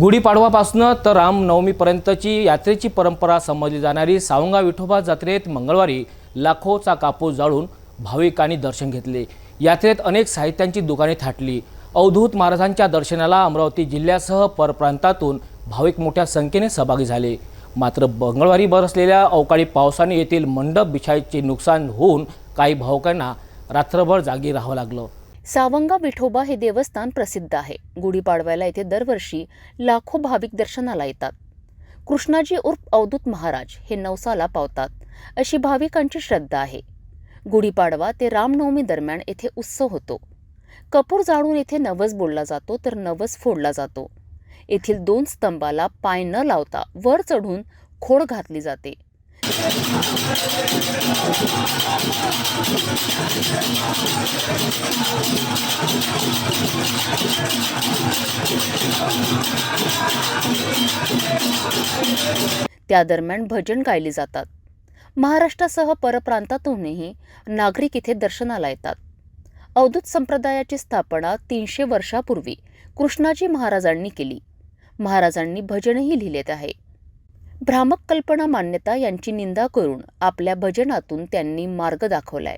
गुढीपाडवापासून तर रामनवमीपर्यंतची यात्रेची परंपरा समजली जाणारी सावंगा विठोबा जत्रेत मंगळवारी लाखोचा कापूस जाळून भाविकांनी दर्शन घेतले. यात्रेत अनेक साहित्यांची दुकाने थाटली. अवधूत महाराजांच्या दर्शनाला अमरावती जिल्ह्यासह परप्रांतातून भाविक मोठ्या संख्येने सहभागी झाले. मात्र मंगळवारी बरसलेल्या अवकाळी पावसाने येथील मंडप बिछाईचे नुकसान होऊन काही भाविकांना रात्रभर जागी राहावं लागलं. सावंगा विठोबा हे देवस्थान प्रसिद्ध आहे. गुढीपाडव्याला येथे दरवर्षी लाखो भाविक दर्शनाला येतात. कृष्णाजी उर्फ अवधूत महाराज हे नवसाला पावतात अशी भाविकांची श्रद्धा आहे. गुढीपाडवा ते रामनवमी दरम्यान येथे उत्सव होतो. कपूर जाळून येथे नवस बोलला जातो तर नवस फोडला जातो. येथील दोन स्तंभाला पाय न लावता वर चढून खोड घातली जाते. त्या दरम्यान भजन गायली जातात. महाराष्ट्रासह परप्रांतातूनही नागरिक इथे दर्शनाला येतात. अवधूत संप्रदायाची स्थापना तीनशे वर्षापूर्वी कृष्णाजी महाराजांनी केली. महाराजांनी भजनही लिहिलेत आहे. भ्रामक कल्पना मान्यता यांची निंदा करून आपल्या भजनातून त्यांनी मार्ग दाखवलाय.